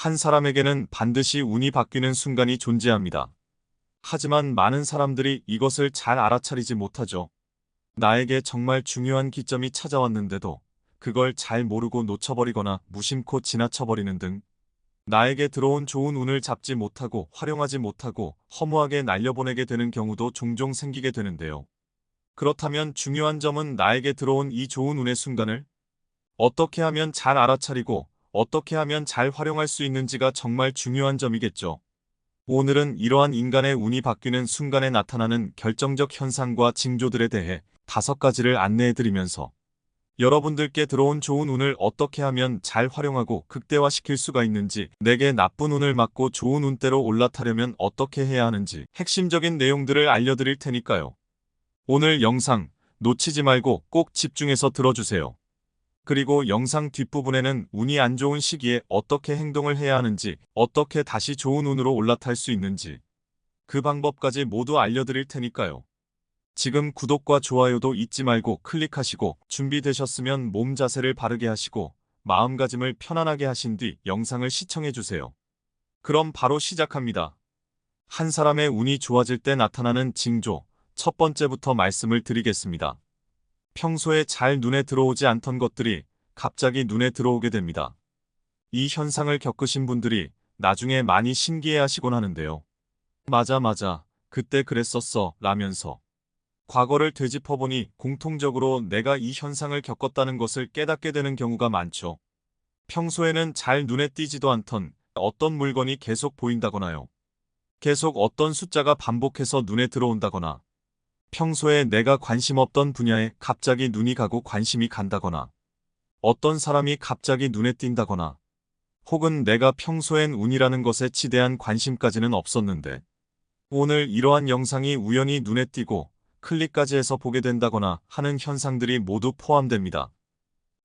한 사람에게는 반드시 운이 바뀌는 순간이 존재합니다. 하지만 많은 사람들이 이것을 잘 알아차리지 못하죠. 나에게 정말 중요한 기점이 찾아왔는데도 그걸 잘 모르고 놓쳐버리거나 무심코 지나쳐버리는 등 나에게 들어온 좋은 운을 잡지 못하고 활용하지 못하고 허무하게 날려보내게 되는 경우도 종종 생기게 되는데요. 그렇다면 중요한 점은 나에게 들어온 이 좋은 운의 순간을 어떻게 하면 잘 알아차리고 어떻게 하면 잘 활용할 수 있는지가 정말 중요한 점이겠죠. 오늘은 이러한 인간의 운이 바뀌는 순간에 나타나는 결정적 현상과 징조들에 대해 다섯 가지를 안내해 드리면서 여러분들께 들어온 좋은 운을 어떻게 하면 잘 활용하고 극대화시킬 수가 있는지, 내게 나쁜 운을 막고 좋은 운대로 올라타려면 어떻게 해야 하는지 핵심적인 내용들을 알려드릴 테니까요. 오늘 영상 놓치지 말고 꼭 집중해서 들어주세요. 그리고 영상 뒷부분에는 운이 안 좋은 시기에 어떻게 행동을 해야 하는지, 어떻게 다시 좋은 운으로 올라탈 수 있는지, 그 방법까지 모두 알려드릴 테니까요. 지금 구독과 좋아요도 잊지 말고 클릭하시고 준비되셨으면 몸 자세를 바르게 하시고 마음가짐을 편안하게 하신 뒤 영상을 시청해주세요. 그럼 바로 시작합니다. 한 사람의 운이 좋아질 때 나타나는 징조, 첫 번째부터 말씀을 드리겠습니다. 평소에 잘 눈에 들어오지 않던 것들이 갑자기 눈에 들어오게 됩니다. 이 현상을 겪으신 분들이 나중에 많이 신기해 하시곤 하는데요. 맞아, 맞아. 그때 그랬었어. 라면서. 과거를 되짚어보니 공통적으로 내가 이 현상을 겪었다는 것을 깨닫게 되는 경우가 많죠. 평소에는 잘 눈에 띄지도 않던 어떤 물건이 계속 보인다거나요. 계속 어떤 숫자가 반복해서 눈에 들어온다거나 평소에 내가 관심 없던 분야에 갑자기 눈이 가고 관심이 간다거나 어떤 사람이 갑자기 눈에 띈다거나 혹은 내가 평소엔 운이라는 것에 지대한 관심까지는 없었는데 오늘 이러한 영상이 우연히 눈에 띄고 클릭까지 해서 보게 된다거나 하는 현상들이 모두 포함됩니다.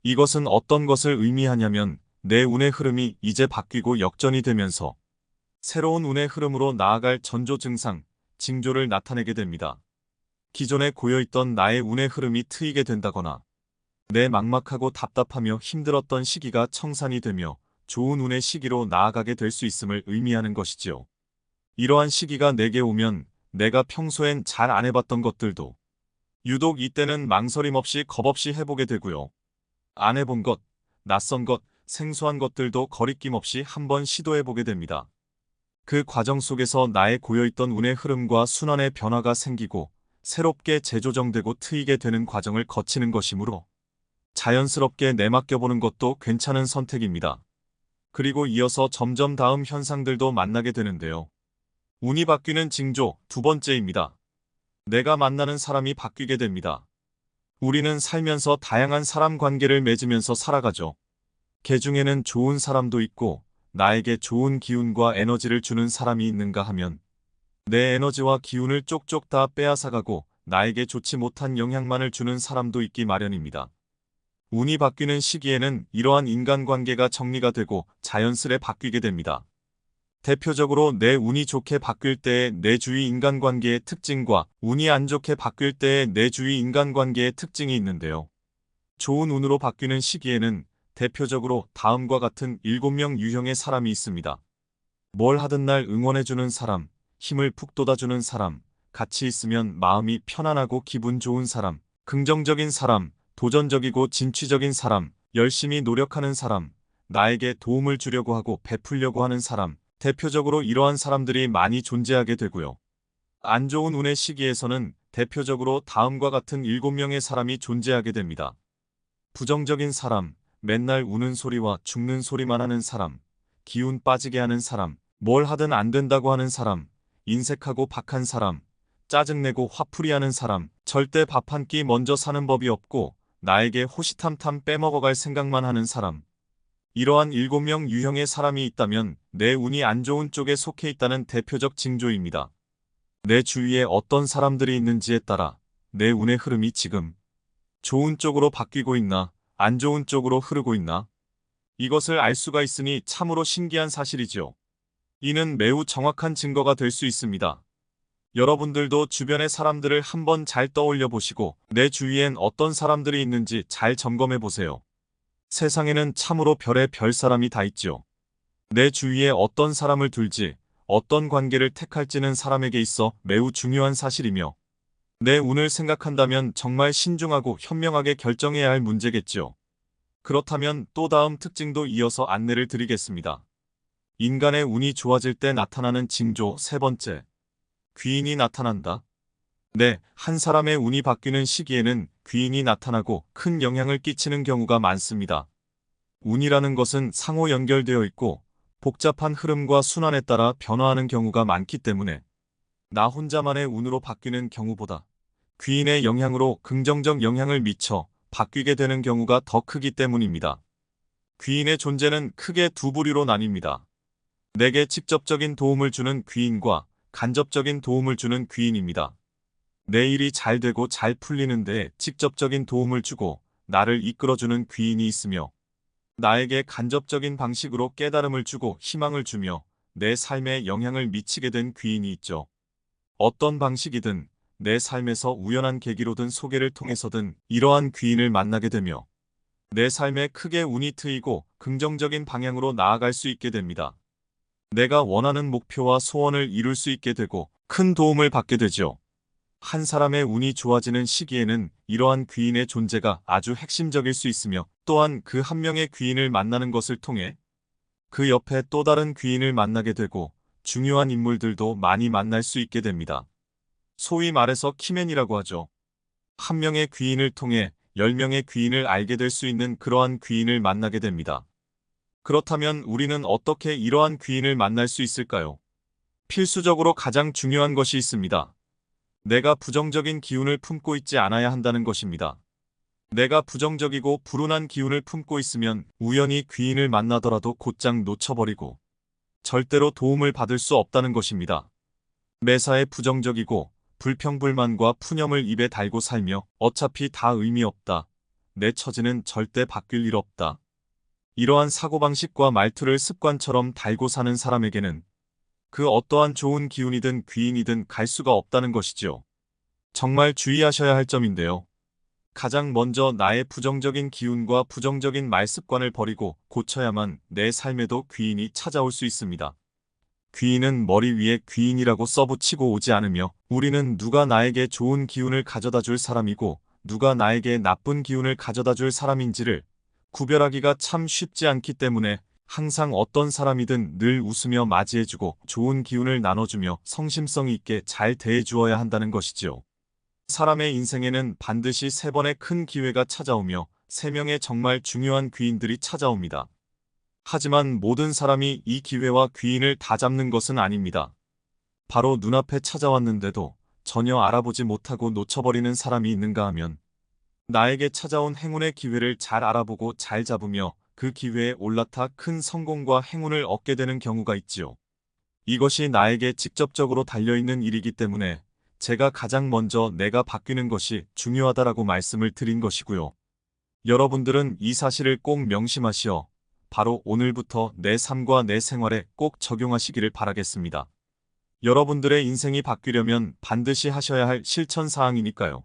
이것은 어떤 것을 의미하냐면 내 운의 흐름이 이제 바뀌고 역전이 되면서 새로운 운의 흐름으로 나아갈 전조 증상, 징조를 나타내게 됩니다. 기존에 고여있던 나의 운의 흐름이 트이게 된다거나 내 막막하고 답답하며 힘들었던 시기가 청산이 되며 좋은 운의 시기로 나아가게 될 수 있음을 의미하는 것이지요. 이러한 시기가 내게 오면 내가 평소엔 잘 안 해봤던 것들도 유독 이때는 망설임 없이 겁 없이 해보게 되고요. 안 해본 것, 낯선 것, 생소한 것들도 거리낌 없이 한번 시도해보게 됩니다. 그 과정 속에서 나의 고여있던 운의 흐름과 순환의 변화가 생기고 새롭게 재조정되고 트이게 되는 과정을 거치는 것이므로 자연스럽게 내맡겨보는 것도 괜찮은 선택입니다. 그리고 이어서 점점 다음 현상들도 만나게 되는데요. 운이 바뀌는 징조 두 번째입니다. 내가 만나는 사람이 바뀌게 됩니다. 우리는 살면서 다양한 사람 관계를 맺으면서 살아가죠. 개 중에는 좋은 사람도 있고 나에게 좋은 기운과 에너지를 주는 사람이 있는가 하면 내 에너지와 기운을 쪽쪽 다 빼앗아가고 나에게 좋지 못한 영향만을 주는 사람도 있기 마련입니다. 운이 바뀌는 시기에는 이러한 인간관계가 정리가 되고 자연스레 바뀌게 됩니다. 대표적으로 내 운이 좋게 바뀔 때의 내 주위 인간관계의 특징과 운이 안 좋게 바뀔 때의 내 주위 인간관계의 특징이 있는데요. 좋은 운으로 바뀌는 시기에는 대표적으로 다음과 같은 7명 유형의 사람이 있습니다. 뭘 하든 날 응원해주는 사람, 힘을 푹 돋아주는 사람, 같이 있으면 마음이 편안하고 기분 좋은 사람, 긍정적인 사람, 도전적이고 진취적인 사람, 열심히 노력하는 사람, 나에게 도움을 주려고 하고 베풀려고 하는 사람, 대표적으로 이러한 사람들이 많이 존재하게 되고요. 안 좋은 운의 시기에서는 대표적으로 다음과 같은 7명의 사람이 존재하게 됩니다. 부정적인 사람, 맨날 우는 소리와 죽는 소리만 하는 사람, 기운 빠지게 하는 사람, 뭘 하든 안 된다고 하는 사람, 인색하고 박한 사람, 짜증내고 화풀이하는 사람, 절대 밥 한 끼 먼저 사는 법이 없고 나에게 호시탐탐 빼먹어갈 생각만 하는 사람, 이러한 7명 유형의 사람이 있다면 내 운이 안 좋은 쪽에 속해 있다는 대표적 징조입니다. 내 주위에 어떤 사람들이 있는지에 따라 내 운의 흐름이 지금 좋은 쪽으로 바뀌고 있나 안 좋은 쪽으로 흐르고 있나 이것을 알 수가 있으니 참으로 신기한 사실이지요. 이는 매우 정확한 증거가 될 수 있습니다. 여러분들도 주변의 사람들을 한번 잘 떠올려 보시고 내 주위엔 어떤 사람들이 있는지 잘 점검해 보세요. 세상에는 참으로 별의 별 사람이 다 있지요. 내 주위에 어떤 사람을 둘지, 어떤 관계를 택할지는 사람에게 있어 매우 중요한 사실이며, 내 운을 생각한다면 정말 신중하고 현명하게 결정해야 할 문제겠지요. 그렇다면 또 다음 특징도 이어서 안내를 드리겠습니다. 인간의 운이 좋아질 때 나타나는 징조 세 번째. 귀인이 나타난다. 네, 한 사람의 운이 바뀌는 시기에는 귀인이 나타나고 큰 영향을 끼치는 경우가 많습니다. 운이라는 것은 상호 연결되어 있고 복잡한 흐름과 순환에 따라 변화하는 경우가 많기 때문에 나 혼자만의 운으로 바뀌는 경우보다 귀인의 영향으로 긍정적 영향을 미쳐 바뀌게 되는 경우가 더 크기 때문입니다. 귀인의 존재는 크게 두 부류로 나뉩니다. 내게 직접적인 도움을 주는 귀인과 간접적인 도움을 주는 귀인입니다. 내 일이 잘 되고 잘 풀리는데 직접적인 도움을 주고 나를 이끌어주는 귀인이 있으며 나에게 간접적인 방식으로 깨달음을 주고 희망을 주며 내 삶에 영향을 미치게 된 귀인이 있죠. 어떤 방식이든 내 삶에서 우연한 계기로든 소개를 통해서든 이러한 귀인을 만나게 되며 내 삶에 크게 운이 트이고 긍정적인 방향으로 나아갈 수 있게 됩니다. 내가 원하는 목표와 소원을 이룰 수 있게 되고 큰 도움을 받게 되죠. 한 사람의 운이 좋아지는 시기에는 이러한 귀인의 존재가 아주 핵심적일 수 있으며 또한 그 한 명의 귀인을 만나는 것을 통해 그 옆에 또 다른 귀인을 만나게 되고 중요한 인물들도 많이 만날 수 있게 됩니다. 소위 말해서 키맨이라고 하죠. 한 명의 귀인을 통해 10명의 귀인을 알게 될 수 있는 그러한 귀인을 만나게 됩니다. 그렇다면 우리는 어떻게 이러한 귀인을 만날 수 있을까요? 필수적으로 가장 중요한 것이 있습니다. 내가 부정적인 기운을 품고 있지 않아야 한다는 것입니다. 내가 부정적이고 불운한 기운을 품고 있으면 우연히 귀인을 만나더라도 곧장 놓쳐버리고 절대로 도움을 받을 수 없다는 것입니다. 매사에 부정적이고 불평불만과 푸념을 입에 달고 살며 어차피 다 의미 없다. 내 처지는 절대 바뀔 일 없다. 이러한 사고방식과 말투를 습관처럼 달고 사는 사람에게는 그 어떠한 좋은 기운이든 귀인이든 갈 수가 없다는 것이지요. 정말 주의하셔야 할 점인데요. 가장 먼저 나의 부정적인 기운과 부정적인 말습관을 버리고 고쳐야만 내 삶에도 귀인이 찾아올 수 있습니다. 귀인은 머리 위에 귀인이라고 써붙이고 오지 않으며 우리는 누가 나에게 좋은 기운을 가져다 줄 사람이고 누가 나에게 나쁜 기운을 가져다 줄 사람인지를 구별하기가 참 쉽지 않기 때문에 항상 어떤 사람이든 늘 웃으며 맞이해주고 좋은 기운을 나눠주며 성심성 있게 잘 대해주어야 한다는 것이지요. 사람의 인생에는 반드시 세 번의 큰 기회가 찾아오며 세 명의 정말 중요한 귀인들이 찾아옵니다. 하지만 모든 사람이 이 기회와 귀인을 다 잡는 것은 아닙니다. 바로 눈앞에 찾아왔는데도 전혀 알아보지 못하고 놓쳐버리는 사람이 있는가 하면 나에게 찾아온 행운의 기회를 잘 알아보고 잘 잡으며 그 기회에 올라타 큰 성공과 행운을 얻게 되는 경우가 있지요. 이것이 나에게 직접적으로 달려있는 일이기 때문에 제가 가장 먼저 내가 바뀌는 것이 중요하다라고 말씀을 드린 것이고요. 여러분들은 이 사실을 꼭 명심하시어 바로 오늘부터 내 삶과 내 생활에 꼭 적용하시기를 바라겠습니다. 여러분들의 인생이 바뀌려면 반드시 하셔야 할 실천 사항이니까요.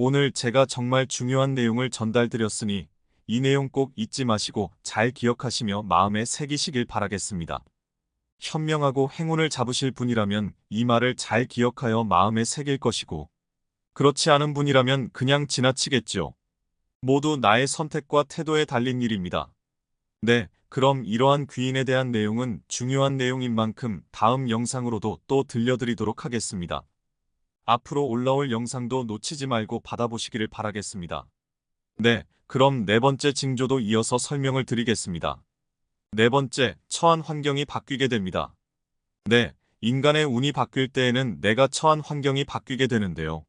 오늘 제가 정말 중요한 내용을 전달드렸으니 이 내용 꼭 잊지 마시고 잘 기억하시며 마음에 새기시길 바라겠습니다. 현명하고 행운을 잡으실 분이라면 이 말을 잘 기억하여 마음에 새길 것이고 그렇지 않은 분이라면 그냥 지나치겠죠. 모두 나의 선택과 태도에 달린 일입니다. 네, 그럼 이러한 귀인에 대한 내용은 중요한 내용인 만큼 다음 영상으로도 또 들려드리도록 하겠습니다. 앞으로 올라올 영상도 놓치지 말고 받아보시기를 바라겠습니다. 네, 그럼 네 번째 징조도 이어서 설명을 드리겠습니다. 네 번째, 처한 환경이 바뀌게 됩니다. 네, 인간의 운이 바뀔 때에는 내가 처한 환경이 바뀌게 되는데요.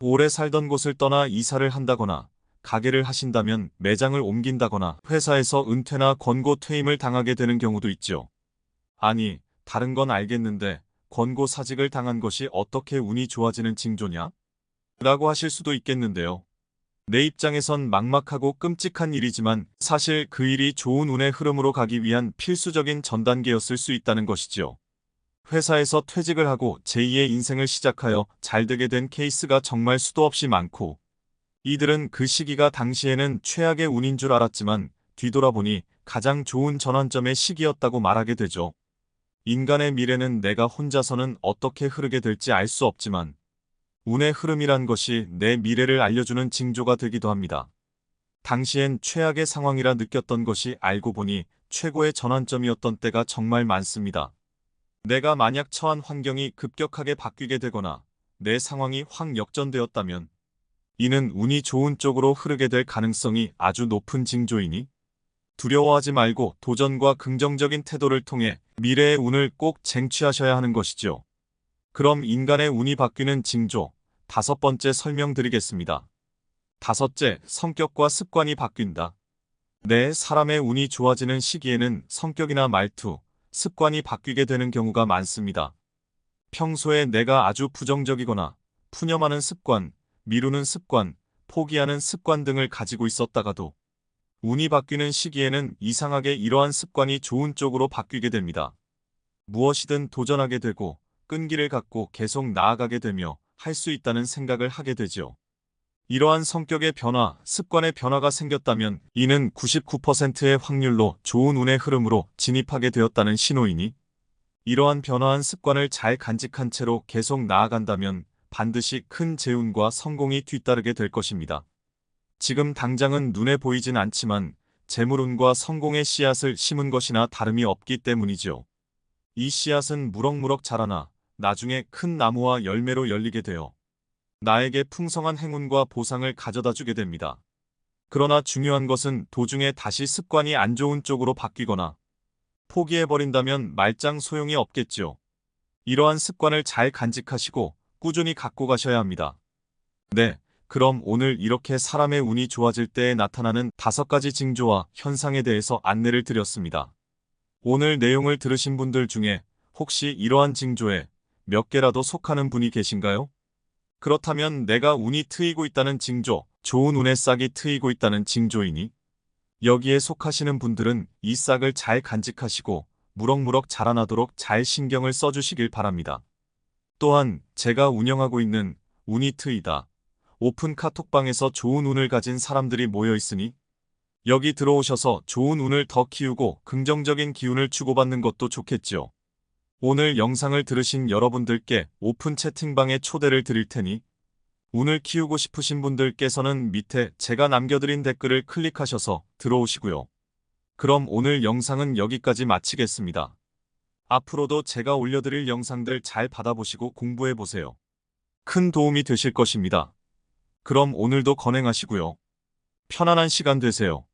오래 살던 곳을 떠나 이사를 한다거나 가게를 하신다면 매장을 옮긴다거나 회사에서 은퇴나 권고 퇴임을 당하게 되는 경우도 있죠. 아니, 다른 건 알겠는데 권고 사직을 당한 것이 어떻게 운이 좋아지는 징조냐? 라고 하실 수도 있겠는데요. 내 입장에선 막막하고 끔찍한 일이지만 사실 그 일이 좋은 운의 흐름으로 가기 위한 필수적인 전 단계였을 수 있다는 것이지요. 회사에서 퇴직을 하고 제2의 인생을 시작하여 잘 되게 된 케이스가 정말 수도 없이 많고 이들은 그 시기가 당시에는 최악의 운인 줄 알았지만 뒤돌아보니 가장 좋은 전환점의 시기였다고 말하게 되죠. 인간의 미래는 내가 혼자서는 어떻게 흐르게 될지 알 수 없지만 운의 흐름이란 것이 내 미래를 알려주는 징조가 되기도 합니다. 당시엔 최악의 상황이라 느꼈던 것이 알고 보니 최고의 전환점이었던 때가 정말 많습니다. 내가 만약 처한 환경이 급격하게 바뀌게 되거나 내 상황이 확 역전되었다면 이는 운이 좋은 쪽으로 흐르게 될 가능성이 아주 높은 징조이니 두려워하지 말고 도전과 긍정적인 태도를 통해 미래의 운을 꼭 쟁취하셔야 하는 것이죠. 그럼 인간의 운이 바뀌는 징조 다섯 번째 설명드리겠습니다. 다섯째, 성격과 습관이 바뀐다. 내 사람의 운이 좋아지는 시기에는 성격이나 말투, 습관이 바뀌게 되는 경우가 많습니다. 평소에 내가 아주 부정적이거나 푸념하는 습관, 미루는 습관, 포기하는 습관 등을 가지고 있었다가도 운이 바뀌는 시기에는 이상하게 이러한 습관이 좋은 쪽으로 바뀌게 됩니다. 무엇이든 도전하게 되고 끈기를 갖고 계속 나아가게 되며 할 수 있다는 생각을 하게 되죠. 이러한 성격의 변화, 습관의 변화가 생겼다면 이는 99%의 확률로 좋은 운의 흐름으로 진입하게 되었다는 신호이니 이러한 변화한 습관을 잘 간직한 채로 계속 나아간다면 반드시 큰 재운과 성공이 뒤따르게 될 것입니다. 지금 당장은 눈에 보이진 않지만 재물운과 성공의 씨앗을 심은 것이나 다름이 없기 때문이죠. 이 씨앗은 무럭무럭 자라나 나중에 큰 나무와 열매로 열리게 되어 나에게 풍성한 행운과 보상을 가져다 주게 됩니다. 그러나 중요한 것은 도중에 다시 습관이 안 좋은 쪽으로 바뀌거나 포기해버린다면 말짱 소용이 없겠죠. 이러한 습관을 잘 간직하시고 꾸준히 갖고 가셔야 합니다. 네, 그럼 오늘 이렇게 사람의 운이 좋아질 때에 나타나는 다섯 가지 징조와 현상에 대해서 안내를 드렸습니다. 오늘 내용을 들으신 분들 중에 혹시 이러한 징조에 몇 개라도 속하는 분이 계신가요? 그렇다면 내가 운이 트이고 있다는 징조, 좋은 운의 싹이 트이고 있다는 징조이니 여기에 속하시는 분들은 이 싹을 잘 간직하시고 무럭무럭 자라나도록 잘 신경을 써주시길 바랍니다. 또한 제가 운영하고 있는 운이 트이다 오픈 카톡방에서 좋은 운을 가진 사람들이 모여 있으니 여기 들어오셔서 좋은 운을 더 키우고 긍정적인 기운을 주고받는 것도 좋겠죠. 오늘 영상을 들으신 여러분들께 오픈 채팅방에 초대를 드릴 테니 운을 키우고 싶으신 분들께서는 밑에 제가 남겨드린 댓글을 클릭하셔서 들어오시고요. 그럼 오늘 영상은 여기까지 마치겠습니다. 앞으로도 제가 올려드릴 영상들 잘 받아보시고 공부해보세요. 큰 도움이 되실 것입니다. 그럼 오늘도 건행하시고요. 편안한 시간 되세요.